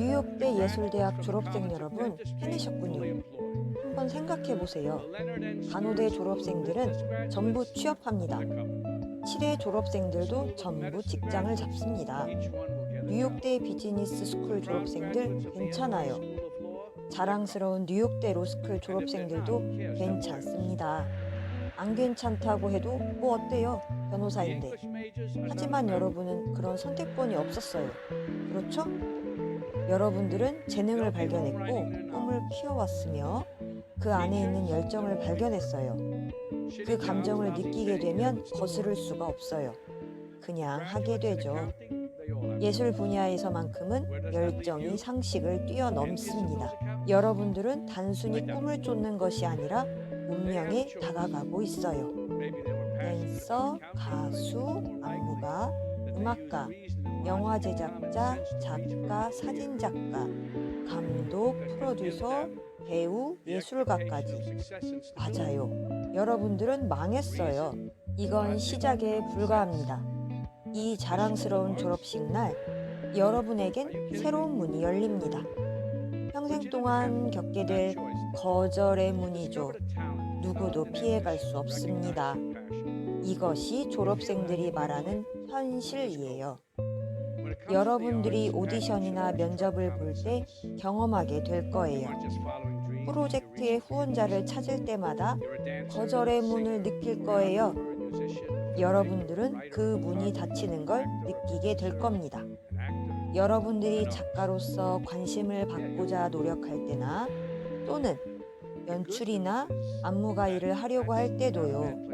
뉴욕대 예술대학 졸업생 여러분 팬이셨군요. 한번 생각해 보세요. 간호대 졸업생들은 전부 취업합니다. 칠대 졸업생들도 전부 직장을 잡습니다. 뉴욕대 비즈니스 스쿨 졸업생들 괜찮아요. 자랑스러운 뉴욕대 로스쿨 졸업생들도 괜찮습니다. 안 괜찮다고 해도 뭐 어때요? 변호사인데. 하지만 여러분은 그런 선택권이 없었어요. 그렇죠? 여러분들은 재능을 발견했고 꿈을 키워왔으며 그 안에 있는 열정을 발견했어요. 그 감정을 느끼게 되면 거스를 수가 없어요. 그냥 하게 되죠. 예술 분야에서만큼은 열정이 상식을 뛰어넘습니다. 여러분들은 단순히 꿈을 쫓는 것이 아니라 운명에 다가가고 있어요. 댄서, 가수, 안무가, 음악가, 영화 제작자, 작가, 사진 작가, 감독, 프로듀서, 배우, 예술가까지. 맞아요. 여러분들은 망했어요. 이건 시작에 불과합니다. 이 자랑스러운 졸업식 날 여러분에겐 새로운 문이 열립니다. 평생 동안 겪게 될 거절의 문이죠. 누구도 피해갈 수 없습니다. 이것이 졸업생들이 말하는 현실이에요. 여러분들이 오디션이나 면접을 볼 때 경험하게 될 거예요. 프로젝트의 후원자를 찾을 때마다 거절의 문을 느낄 거예요. 여러분들은 그 문이 닫히는 걸 느끼게 될 겁니다. 여러분들이 작가로서 관심을 받고자 노력할 때나 또는 연출이나 안무가 일을 하려고 할 때도요.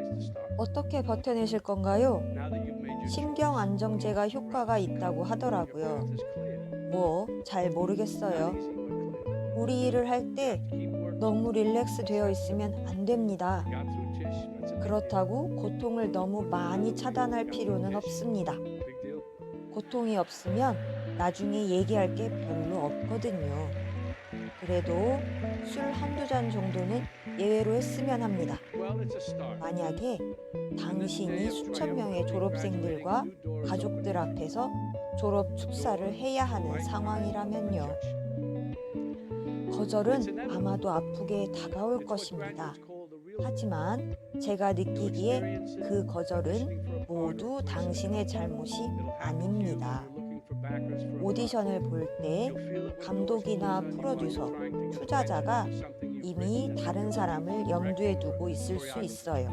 어떻게 버텨내실 건가요? 신경 안정제가 효과가 있다고 하더라고요. 뭐 잘 모르겠어요. 우리 일을 할 때 너무 릴렉스 되어 있으면 안 됩니다. 그렇다고 고통을 너무 많이 차단할 필요는 없습니다. 고통이 없으면 나중에 얘기할 게 별로 없거든요. 그래도 술 한두 잔 정도는 예외로 했으면 합니다. 만약에 당신이 수천 명의 졸업생들과 가족들 앞에서 졸업 축사를 해야 하는 상황이라면요. 거절은 아마도 아프게 다가올 것입니다. 하지만 제가 느끼기에 그 거절은 모두 당신의 잘못이 아닙니다. 오디션을 볼 때 감독이나 프로듀서, 투자자가 이미 다른 사람을 염두에 두고 있을 수 있어요.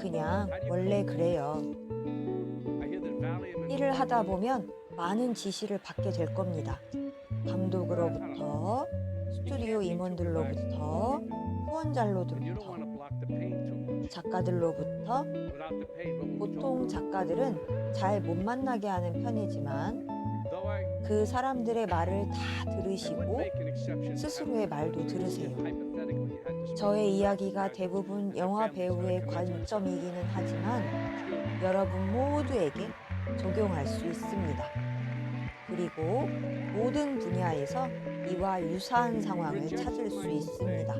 그냥 원래 그래요. 일을 하다 보면 많은 지시를 받게 될 겁니다. 감독으로부터, 스튜디오 임원들로부터, 후원자로부터, 작가들로부터 보통 작가들은 잘 못 만나게 하는 편이지만 그 사람들의 말을 다 들으시고 스스로의 말도 들으세요. 저의 이야기가 대부분 영화 배우의 관점이기는 하지만 여러분 모두에게 적용할 수 있습니다. 그리고 모든 분야에서 이와 유사한 상황을 찾을 수 있습니다.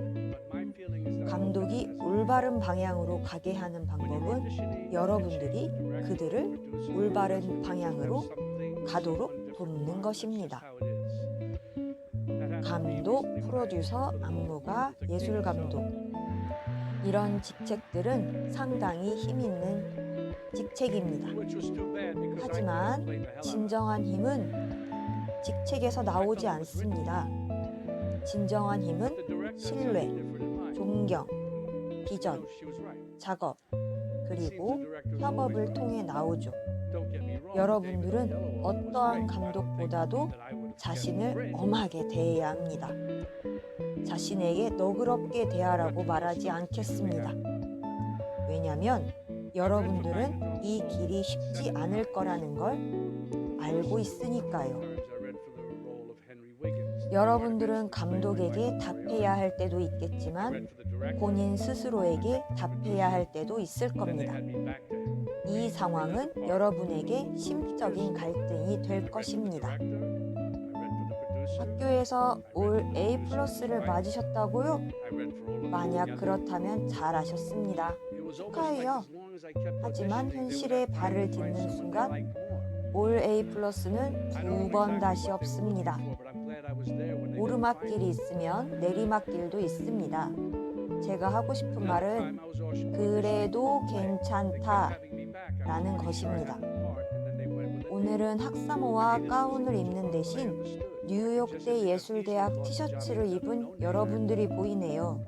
감독이 올바른 방향으로 가게 하는 방법은 여러분들이 그들을 올바른 방향으로 가도록 돕는 것입니다. 감독, 프로듀서, 안무가, 예술 감독. 이런 직책들은 상당히 힘 있는 직책입니다. 하지만 진정한 힘은 직책에서 나오지 않습니다. 진정한 힘은 신뢰, 존경, 비전, 작업, 그리고 협업을 통해 나오죠. 여러분들은 어떠한 감독보다도 자신을 엄하게 대해야 합니다. 자신에게 너그럽게 대하라고 말하지 않겠습니다. 왜냐면 여러분들은 이 길이 쉽지 않을 거라는 걸 알고 있으니까요. 여러분들은 감독에게 답해야 할 때도 있겠지만 본인 스스로에게 답해야 할 때도 있을 겁니다. 이 상황은 여러분에게 심적인 갈등이 될 것입니다. 학교에서 올 A 플러스를 맞으셨다고요? 만약 그렇다면 잘하셨습니다. 축하해요. 하지만 현실에 발을 딛는 순간 올 A 플러스는 두 번 다시 없습니다. 오르막길이 있으면 내리막길도 있습니다. 제가 하고 싶은 말은 그래도 괜찮다 라는 것입니다. 오늘은 학사모와 가운을 입는 대신 뉴욕대 예술대학 티셔츠를 입은 여러분들이 보이네요.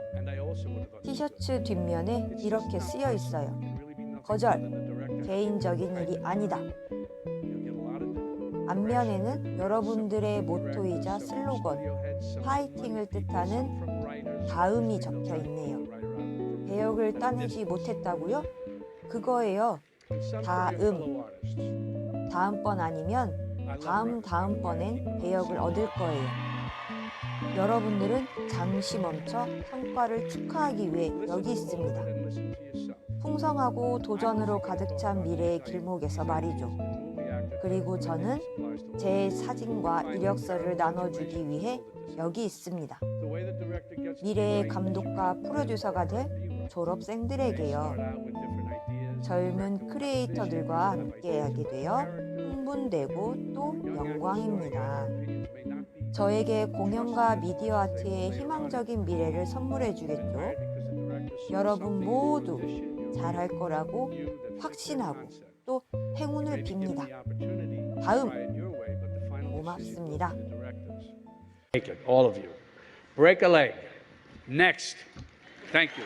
티셔츠 뒷면에 이렇게 쓰여 있어요. 거절, 개인적인 일이 아니다. 앞면에는 여러분들의 모토이자 슬로건, 파이팅을 뜻하는 다음이 적혀 있네요. 배역을 따내지 못했다고요? 그거예요. 다음. 다음번 아니면 다음 다음번엔 배역을 얻을 거예요. 여러분들은 잠시 멈춰 성과를 축하하기 위해 여기 있습니다. 풍성하고 도전으로 가득 찬 미래의 길목에서 말이죠. 그리고 저는 제 사진과 이력서를 나눠주기 위해 여기 있습니다. 미래의 감독과 프로듀서가 될 졸업생들에게요. 젊은 크리에이터들과 함께하게 되어 흥분되고 또 영광입니다. 저에게 공연과 미디어 아트의 희망적인 미래를 선물해 주겠죠. 여러분 모두 잘할 거라고 확신하고 또 행운을 빕니다. 다음 고맙습니다. Break a leg. Next. Thank you.